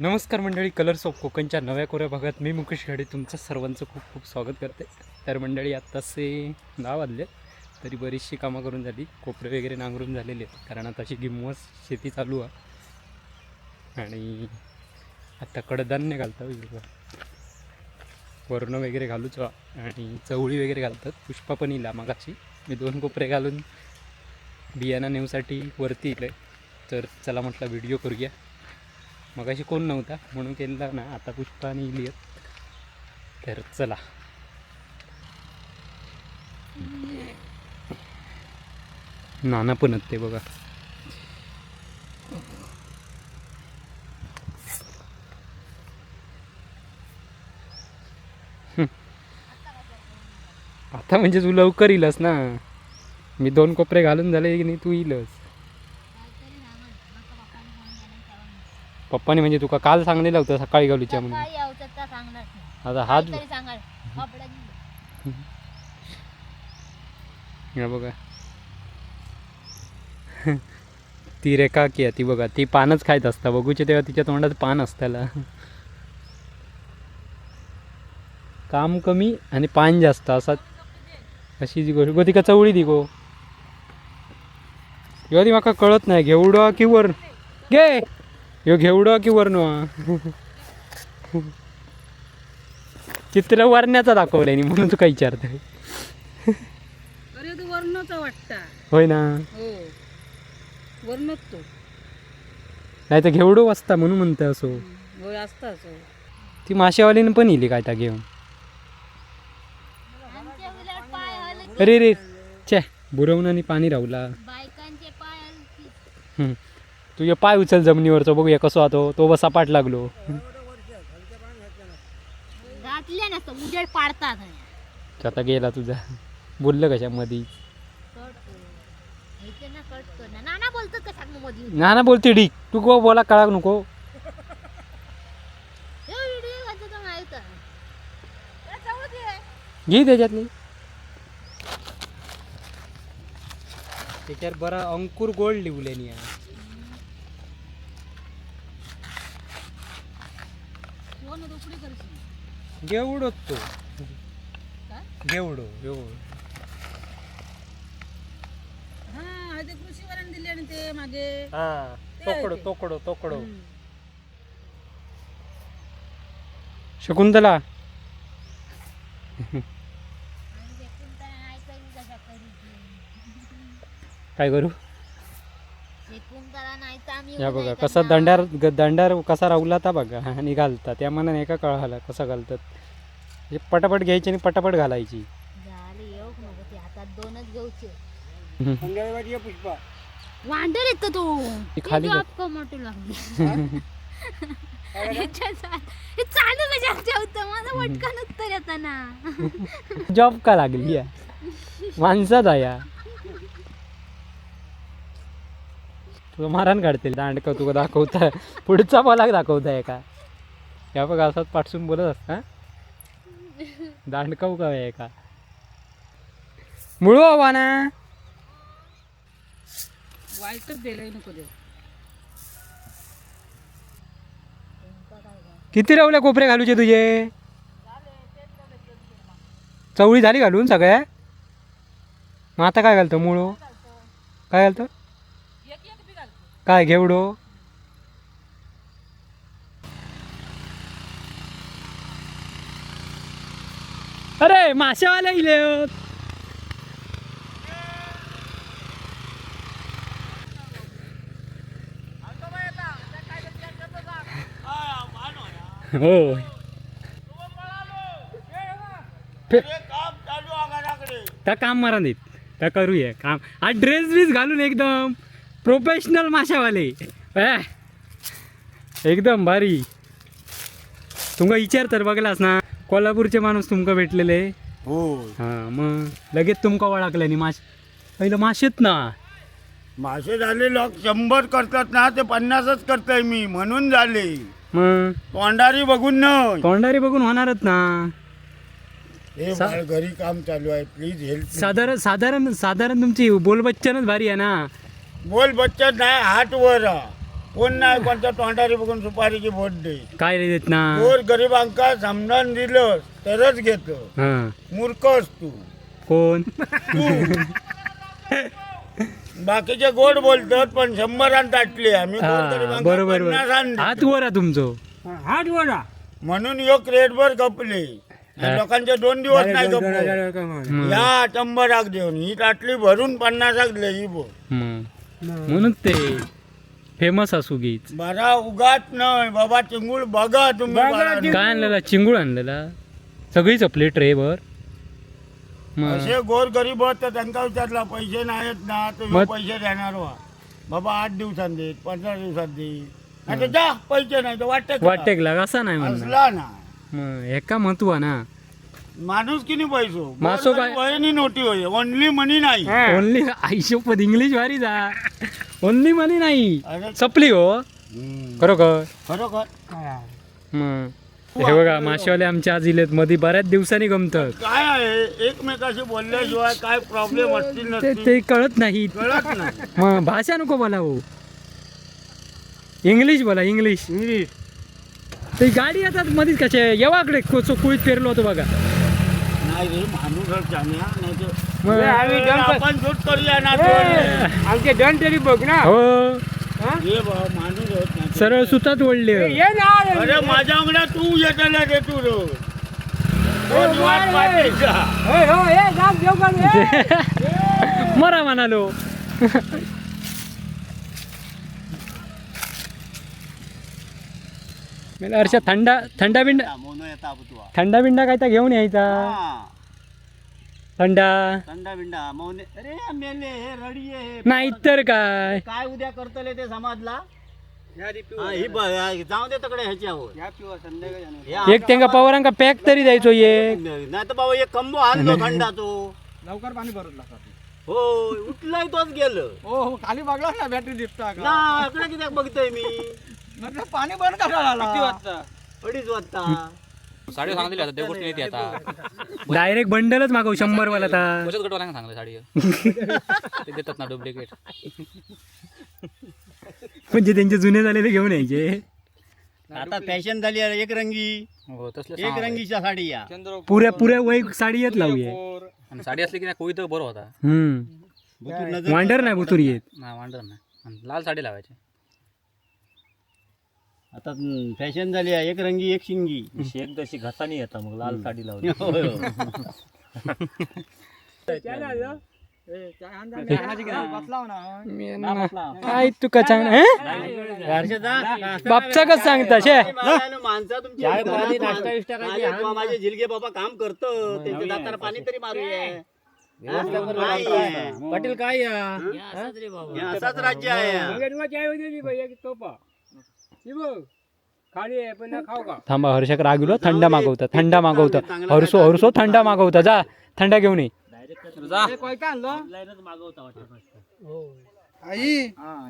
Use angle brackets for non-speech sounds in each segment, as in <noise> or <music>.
नमस्कार मंडळी colours of कोकणच्या नव्या कोऱ्या भागात मी मुकेश घाडे. तुमचं सर्वांचं खूप खूप स्वागत करते. तर मंडळी आत्ताचे दहा वाजले तरी बरीचशी कामं करून झाली. कोपरे वगैरे नांगरून झालेले आहेत कारण आता अशी गिम्मस शेती चालू आहे. आणि आता कडधान्य घालता वर्ण वगैरे घालूच आणि चवळी वगैरे घालतात पुष्पा पण इला मागाशी. मी दोन कोपरे घालून बियाणा नेऊसाठी वरती इले तर चला म्हटलं व्हिडिओ करूया. मगाशी कोण नव्हता म्हणून केलेला ना आता पुष्पा आणि इलियत तर चला. नाना पण आहेत ते बघा. आता म्हणजे तू लवकर येईलस ना. मी दोन कोपरे घालून झाले की नाही तू येईलस पप्पाने म्हणजे तुका काल सांगलेलं होतं सकाळी घालूच्या म्हणून. आता हात. हे बघा. ती रेखा की आहे ती बघा. ती पानच खायत असता. बघूचे तेव्हा तिच्या तोंडात पान असताला. काम कमी आणि पान जास्त. असा अशी जी गोष्ट. गो तिका चवळी दी गो. ह्यो ती माका कळत नाही. घेवडा की वर घे! ह्यो घेवडा की वरनो? चित्र वरण्याचा दाखवलंय नि म्हणून तुका विचारतोय. अरे तो वर्णचा वाटता. होय ना? हो. वर्णच तो. नाही तर घेवडो वाजता म्हणून म्हणते असो. होय असताच हो. ती माशेवालीनं पण येली काय त्या घेऊन. अरे रे चे बुरवून आणि पाणी राहुला. बायकांचे पाय हम्म. तुझे पाय उचल जमिनीवरचा बघूया कसो आतो तो बसा पाठ लागलो. घातले नसतं उजेड पाडतात. आता गेला तुझा. बोललं कशा नाना का सांग मधी? ना ना बोलते ढीक. तू गो बोला कळा नको. घे त्याच्यातली. त्याच्यावर बरा अंकुर गोल्ड लिवल्यानी कोण तो. हा ते दिले आणि ते मागे. हा तोकडो तोकडो तोकडो. शकुंतला. काय करू ते कुंताला नाही तर आम्ही या बघा नाही कसा. दंडार दंडार कसा राहुला ता बघा <laughs> आणि घालता त्या मनाने एका कळाला कसा घालतात. हे पटापट घ्यायची आणि पटापट घालायची. वांडर येतो तो? ती? खाली <laughs> <laughs> जॉब कमाटू लागली ह्याच्या चा- हे चालू कशा ठेवतं माझं वटकन उत्तर येतं ना जॉब का लागली या माणसात या तुला मारहाण काढतील. दांडका तुका दाखवता पुढचा मला दाखवताय का या बघा असाच पाठसून बोलत असता दांडकाऊ का आहे का मुळू हवा ना वाईटच दिलंय नको दे किती रावल्या कोपरे घालूचे तुझे? चवळी झाली घालून सगळ्या? मग आता काय घालतो मुळो? काय घालतो? काय घेवडो अरे माशावाले इले. हो. त्या काम मारा नाहीत. त्या करूया. काम आज ड्रेस बीस घालून एकदम. प्रोफेशनल माशावाले. एकदम भारी. तुमका विचार तर बघलास ना कोल्हापूरचे माणूस तुमका भेटलेले. हो हां मग लगेच तुमका ओळखले नि माश पहिलं माशेत ना. मासे झाले लोक शंभर करतात ना ते पन्नासच करतोय मी म्हणून झाले. मग? तोंडारी बघून न तोंडारी बघून होणारच ना. हे सा- बाळ घरी काम चालू आहे प्लीज हेल्प साधारण साधारण साधारण तुमची बोलबच्चनच भारी आहे ना. बोल बच्चा नाही हात वर. कोण नाही कोणत्या तोंडारी बघून सुपारीची बोट दे काय रे देत ना गोर गरिबांका समजावून दिलं तरच घेतो. हा. मूर्खस तू. कोण? तू. बाकीचे गोड बोलतात पण शंभरान ताटली आम्ही हा गोरगरिबांका बरोबर. हात वर आहे तुमचो. हात वडा म्हणून यो क्रेटभर कपले हा. लोकांचे दोन दिवस नाही कपले मग. या शंभराक देऊन. ही ताटली भरून पन्नासाक दिली ही बोल. म्हणून ते फेमस असू गीच बरा उगाच नाही बाबा चिंगूळ बघा तुम्ही. काय आणलेला? चिंगूळ आणलेला. सगळीच आपली ट्रेवर मग असे गोर गरीब होत तर त्यांना विचारला पैसे नाहीत ना मग? पैसे देणार वा बाबा आठ दिवसांत देत पंधरा दिवसात आता जा पैसे नाही तर वाटत वाटते का असा नाही म्हणणार. असला ना. मग एका महत्त्व ना माणूस किनी पैसो? मासो काय? वयनी नोटी होय ओनली मनी नाही. ओनली आयुष्यपद इंग्लिश भारी जा. ओनली मनी नाही. अरे सपली हो. खरोखर. खरोखर? मग हे बघा माशेवाले आमच्या आज इलेत. मध्ये बऱ्याच दिवसांनी गमतात. काय आहे? एकमेकाशी बोलल्याशिवाय काय प्रॉब्लेम असतील ते नसतील? ते कळत नाही. कळत नाही. मग भाषा नको बोला हो. इंग्लिश बोला इंग्लिश इंग्लिश ते गाडी येतात मध्येच कसे येवाकडे. कोचो कुळीत पेरलो होतो बघा. आमचे दण तरी बघ ना हो हे बा माणूस होत नाही सरळ सुतात ओढले ये ना अरे माझ्या अंगणात तू येताना रे तू रोज रोज वाट पाहायचा. हे हो हे जाम देव काढू, हे. मरा म्हणालो मला अर्षा थंडा थंडा बिंडा मोनो येता बुतवा. थंडा बिंडा काय तर घेऊन यायचा? हा, थंडा. थंडा बिंडा मौने अरे मेले हे रडी हे नाही तर काय? काय उद्या करतले ते समाजला? हा, ही ब- हा, जाऊ दे तकडे ह्याच्यावर या, एक त्यांका पवारांका पॅक तरी द्यायचो एक नाही तर बाबा एक कंबो आणलो <laughs> थंडाचो. लवकर पाणी भरत लागतात हो उठलाय तोच गेलं. हो हो खाली बघला ना बॅटरी दिसता ना इकडे किती बघतोय मी? म्हटलं पाणी बंद करा किती वाजता? अडीच वाजता. साडी सांगितली आता देवगोष्टी येते आता. डायरेक्ट बंडलच मागव शंभर वाला आता. बचत गटवाल्यांना सांगलं साडी <laughs> ते देतात ना डुप्लिकेट. म्हणजे त्यांचे जुने झालेले घेऊन यायचे. आता फॅशन झाली आहे एक रंगी. हो तसले एक रंगीच्या साडी या. पुऱ्या पुऱ्या वय साडी येत लावूये. आणि साडी असली की नाही तर बरं होता. हम्म. वांडर नाही बुतुरी येत. नाही वांडर नाही. आणि लाल साडी लावायची. आता फॅशन झाली आहे. एक रंगी एक शिंगी. शेक तशी घातानी येता मग लाल साडी लावली. होय, होय. काय तू का सांग बापचा कस सांगता शे? माणसानं माणसं तुमची चाय पाणी, घरात नाश्ता बिष्टा काय माझे- माझे झिलगे बाबा काम करतो त्यांच्या दाताला पाणी तरी मारूया. नाही. पाटील काय या हे असंच राज्य आहे. थांबा हर्षक रागलो थंडा मागवता थंडा मागवता. हरसो हरसो थंडा मागवता. जा थंडा घेऊन ये. आई.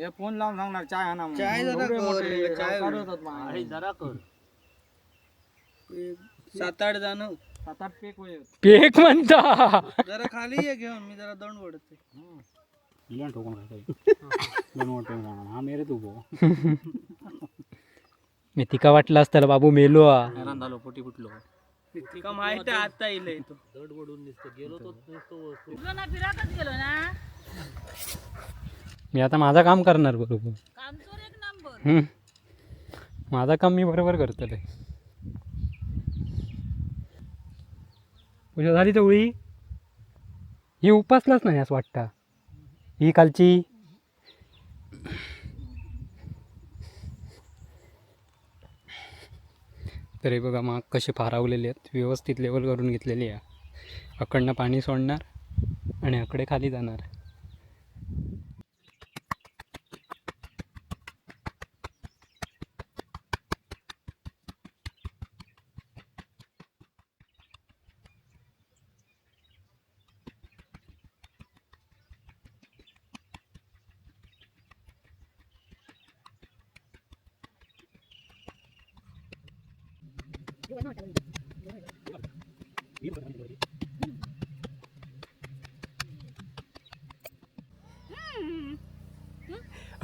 हे फोन लावून सांगणार चाय आणा चाय जरा कर सात आठ जण. सात आठ पेक होईल. पेक म्हणता. जरा खाली ये घेऊन मी जरा दंड ओढते. मी तिका वाटलं असतं बाबू मेलो हा. झालो पोटी फुटलो तिका माहीत आहे आता तो ना फिराकच गेलो ना मी आता माझं काम करणार बरोबर काम चोर एक नंबर हम्म. माझं काम मी बरोबर करतले पूजा झाली तर ही उपासलाच नाही असं वाटतं ही कालची तर हे बघा मग कसे फारावलेले आहेत. व्यवस्थित लेवल करून घेतलेली आहे. अकडनं पाणी सोडणार आणि अकडे खाली जाणार.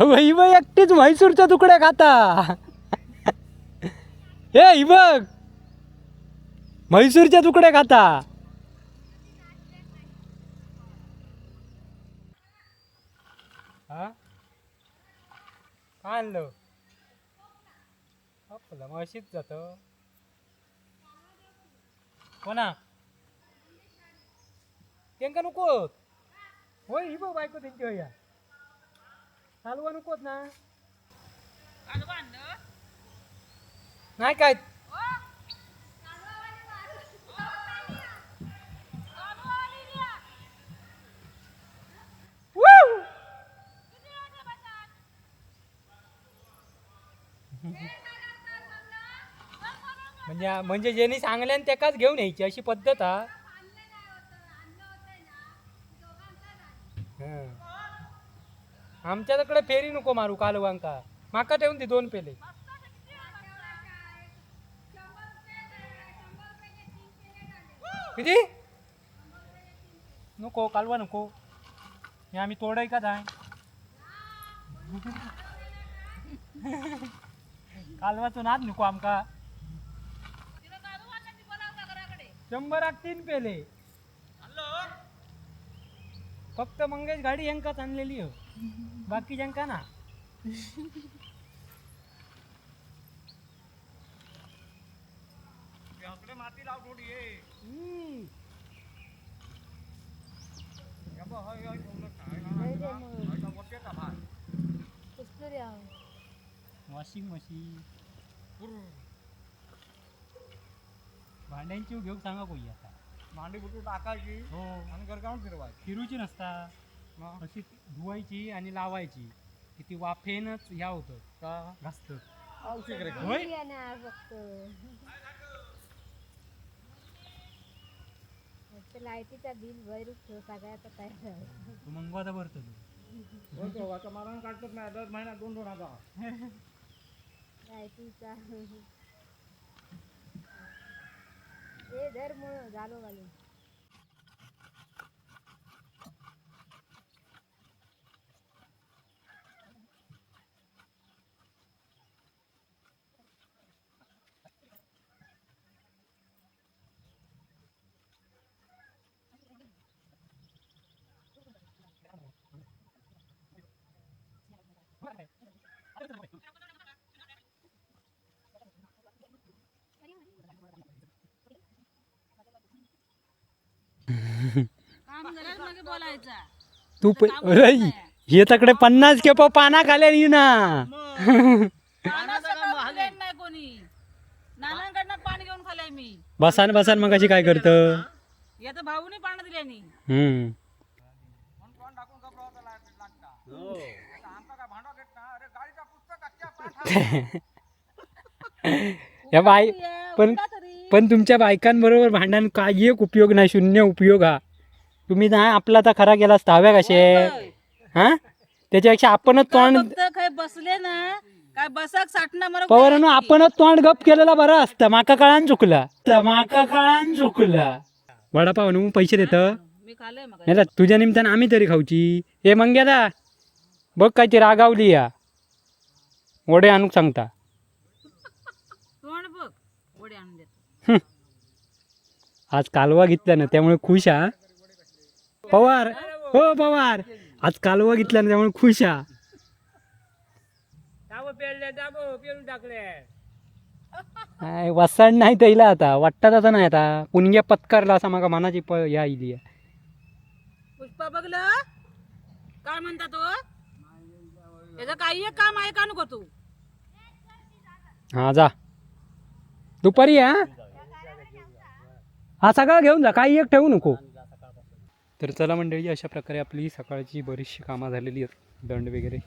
वही बघ एकटीच म्हैसूरच्या तुकड्या खाता. हे ही बघ. म्हैसूरच्या तुकड्या खाता. हा? आणलं? आपलं मग अशीच जात. कोणा? त्यांका नको होय ही बघ बायको त्यांची होया. या चालवा नकोत ना नाही काय Woo! <laughs> म्हणजे म्हणजे ज्यांनी सांगल्यान त्याकाच घेऊन यायची अशी पद्धत हा हं. आमच्याकडे फेरी नको मारू कालवांका. माका ठेवून दे दोन पेले. किती नको कालवा नको. हे आम्ही तोडाय का जाय? कालवाचो नाद नको आमका. शंभराक तीन पेले. फक्त मंगेश गाडी यांकाच आणलेली हो. बाकी यांका ना? हम्म. Washing machine. भांड्यांची घेऊन सांगा कोणी आता. मांडी बुटू टाकायची हो. आणि गरगावून फिरवायची. फिरूची नसता. अशी धुवायची आणि लावायची. की ती वाफेनच ह्या होतं. का? घासत. होय? लाईटीचा बिल तयार मंगवादा भरतो तू. होतो आता मला काढतात नाही दर महिना दोन दोन हजार. लाईटीचा. हे दर मुळे झालो घालून काम झाल्यावर मागे बोलायचा तू हे तकडे पन्नास के पाना खाल्या ना. मी. बसान बसान मग कशी काय करत? भाऊनी पाणी दिल्यानी हम्म. <laughs> या बाई पण पण तुमच्या बायकांबरोबर भांडण काही एक उपयोग नाही शून्य उपयोग हा. तुम्ही नाही आपला तर खरा गेला हव्या कसे हा? त्याच्यापेक्षा आपणच तोंड काय बसले ना? काय बसाक मला पवारांनो आपणच तोंड गप केलेला बरा असता. माका कळान चुकला. माका कळान चुकला. वडापाव नु पैसे देत. नाही तुझ्या निमित्तानं आम्ही तरी खाऊची. हे मग दा बघ काय ती रागावली या. वडे आणूक सांगता तोंड बघ वडे आणून देत आज कालवा घेतला ना त्यामुळे खुश हा. पवार हो पवार. आज कालवा घेतला ना त्यामुळे खुश हा. काय वसाड नाही त्याला आता वाटतात आता नाही आता. पुणग्या पत्कारला असा मागा मनाची प या इली पुष्पा बघलं? काय म्हणता तो? याचं काही एक काम आहे का नको तू? हा जा. दुपारी या हा सगळा घेऊन जा काही एक ठेवू नको. तर चला मंडळी अशा प्रकारे आपली सकाळची बरीचशी कामं झालेली आहेत. दंड वगैरे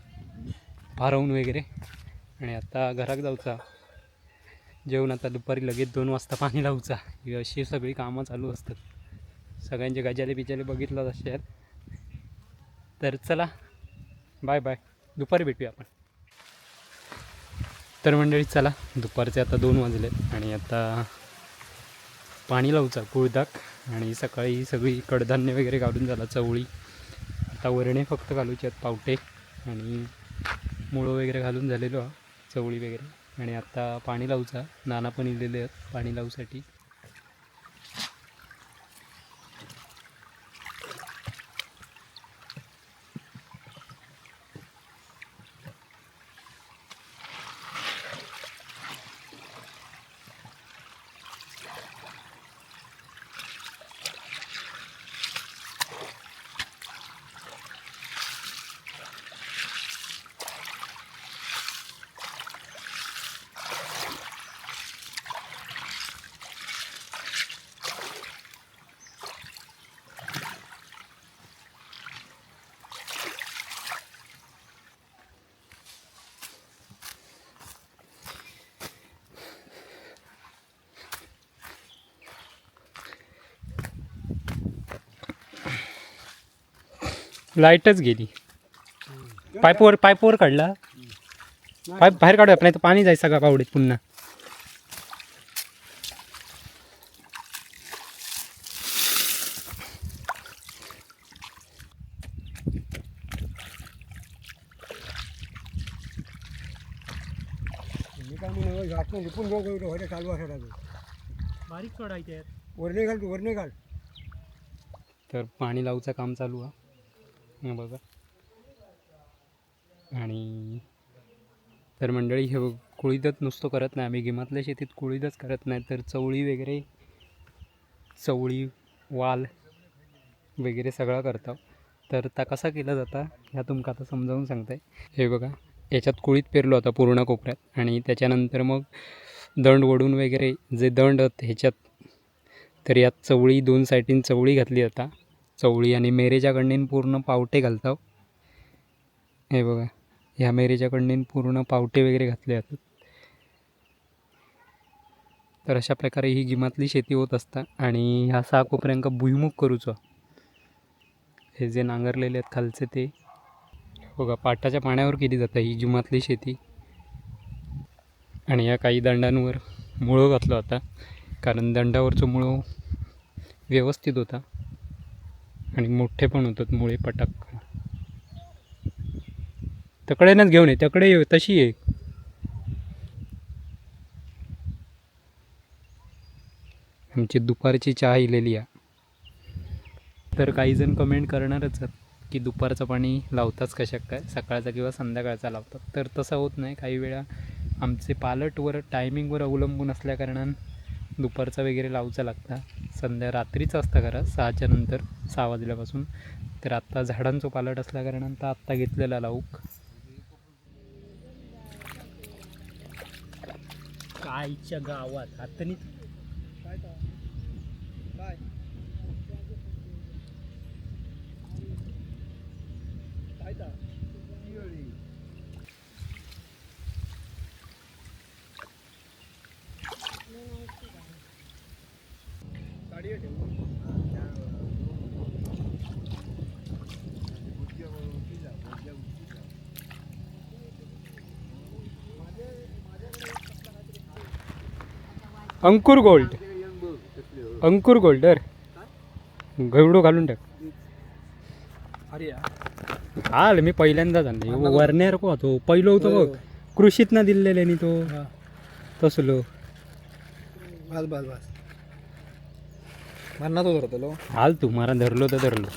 भारवून वगैरे. आणि आता घरात जाऊचा. जेवण आता दुपारी लगेच दोन वाजता पाणी लावचा. ही अशी सगळी कामं चालू असतात. सगळ्यांचे गजाले बिजाले बघितलं असे आहेत तर चला बाय बाय दुपारी भेटूया आपण. तर मंडळी चला दुपारचे आता दोन वाजले आणि आता पाणी लावचा कुळदाक. आणि सकाळी सगळी कडधान्य वगैरे घालून झाला चवळी. आता वरणे फक्त घालूचे आहेत पावटे. आणि मुळं वगैरे घालून झालेलो हा चवळी वगैरे. आणि आत्ता पाणी लावचा नाना पण इलेले आहेत पाणी लावूसाठी. लाईटच गेली. पाईपवर पाईपवर काढला. पाईप बाहेर काढूया नाही तर पाणी जायचं का पावडीत पुन्हा. बारीक वरणे घाल तू वरणे घाल तर पाणी लावचं काम चालू आहे. बघा. आणि तर मंडळी हे कुळीदच नुसतं करत नाही. आम्ही गिमातल्या शेतीत कुळीदच करत नाही. तर चवळी वगैरे चवळी वाल वगैरे सगळं करतो. तर ता कसा केला जाता ह्या तुमका आता समजावून सांगताय. हे बघा याच्यात कुळीत पेरलो होता पूर्ण कोपऱ्यात. आणि त्याच्यानंतर मग दंड ओढून वगैरे जे दंड ह्याच्यात तर यात चवळी दोन साईडीन चवळी घातली जाता चवळी आणि मेरेच्याकडनं पूर्ण पावटे घालतो हे बघा ह्या मेरेच्याकडनं पूर्ण पावटे वगैरे घातले जातात. तर अशा प्रकारे ही गिमातली शेती होत असता आणि ह्या सहा कोपऱ्यांका भुईमुख करूचो. हे जे नांगरलेले आहेत खालचे ते. बघा पाटाच्या पाण्यावर केली जातं ही गिमातली शेती. आणि या काही दंडांवर मुळं घातलं होता कारण दंडावरचं मुळं व्यवस्थित होता. आणि मोठे पण होतात मुळे पटाक. तकड्यानंच घेऊन ये तकडे ये तशी ये. आमची दुपारची चहा इलेली आहे तर काही जण कमेंट करणारच आहेत की दुपारचं पाणी लावताच कशा काय? सकाळचा किंवा संध्याकाळचा लावतात. तर तसं होत नाही. काही वेळा आमचे पालटवर टायमिंगवर अवलंबून असल्याकारणानं दुपारचा वगैरे लावचा लागता. संध्या रात्रीचं असतं खरं सहाच्या नंतर सहा वाजल्यापासून. तर आत्ता झाडांचं पालट असल्याकारणान तर आत्ता घेतलेला लावूक कायच्या गावात हातानी अंकुर गोल्ड. अंकुर गोल्ड तर गवडो घालून टाक. हाल मी पहिल्यांदाच आणले. वरण्यार को तो. पहिलो होतो बघ. कृषीत ना दिलेल्यानी तो. तसलो. बस बस बस. मरणात होतो हाल तू मारा धरलो तर धरलो.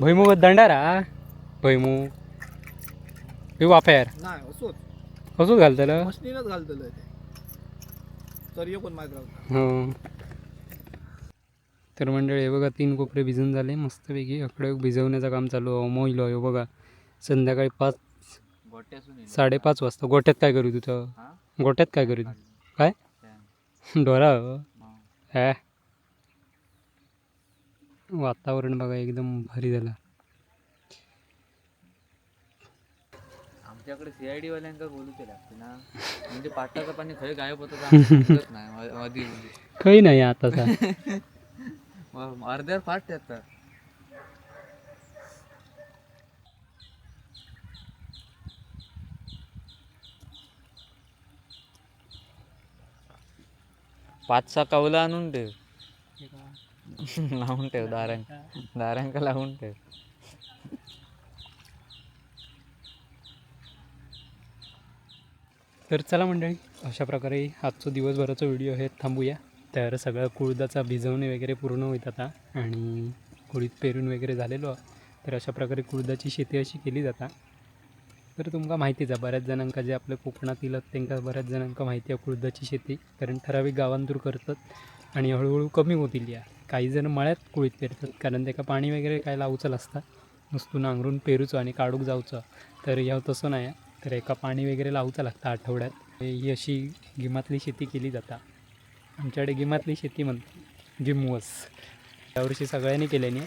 भैमुग दंडारा भैमुग हे वाप्यार नाही असोच. घालतलं? घालतलं ते चर्य पण माहीत राहतो हो. तर मंडळी हे बघा तीन कोपरे भिजून झाले मस्तपैकी. अकडे भिजवण्याचं काम चालू आहे. मोहिलो हे बघा संध्याकाळी पाच साडेपाच वाजता. गोट्यात काय करू तुझं गोट्यात काय करू तू? काय? डोरा वातावरण बघा एकदम भारी झालं. आमच्याकडे सीआयडी वाल्यांका बोलू ते लागते ना. <laughs> म्हणजे पाटाचं पाणी खरं गायब होतं तर <laughs> समजत नाही. म- मधी मधी. काही नाही आताचा. <laughs> मग अर्ध्यावर फास्ट येतात पाच सहा कवला आणून ठेव. लावून ठेव दारांक. दारांका लावून ठेव. तर चला मंडळी अशा प्रकारे आजचं दिवसभराचा व्हिडिओ आहे थांबूया. तर सगळं कुळदाचा भिजवणे वगैरे पूर्ण होत आता आणि कुळीत पेरून वगैरे झालेलो. तर अशा प्रकारे कुळदाची शेती अशी केली जाता. तर तुमका माहितीच आहे बऱ्याच जणांका जे आपल्या कोकणातील आहेत त्यांना बऱ्याच जणांका माहिती आहे कुळदाची शेती. कारण ठराविक गावांतूर करतात आणि हळूहळू कमी होतील या. काही जण मळ्यात कुळीत पेरतात कारण त्याका पाणी वगैरे काय लावचं असतं. नुसतं नांगरून पेरूचं आणि काढूक जाऊचं. तर ह्या तसं नाही. आहे. तर एका पाणी वगैरे लावचं लागतं आठवड्यात. ही अशी गिमातली शेती केली जाता. आमच्याकडे गिमातली शेती म्हणतात गिमवस. यावर्षी सगळ्यांनी केल्याने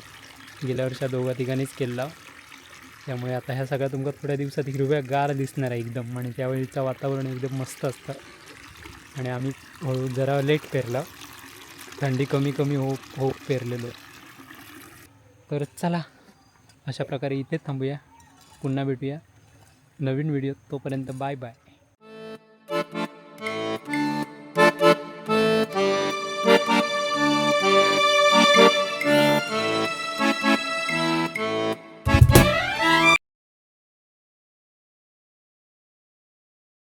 गेल्या वर्षा दोघा तिघांनीच केला. त्यामुळे आता ह्या सगळ्या तुमका थोड्या दिवसात हिरव्या गार दिसणार आहे एकदम. आणि त्यावेळीचं वातावरण एकदम मस्त असतं. आणि आम्ही हळू जरा लेट पेरला. थंडी कमी कमी हो हो पेरलेलो. तर चला अशा प्रकारे इथेच थांबूया. पुन्हा भेटूया. नवीन व्हिडिओ तोपर्यंत बाय बाय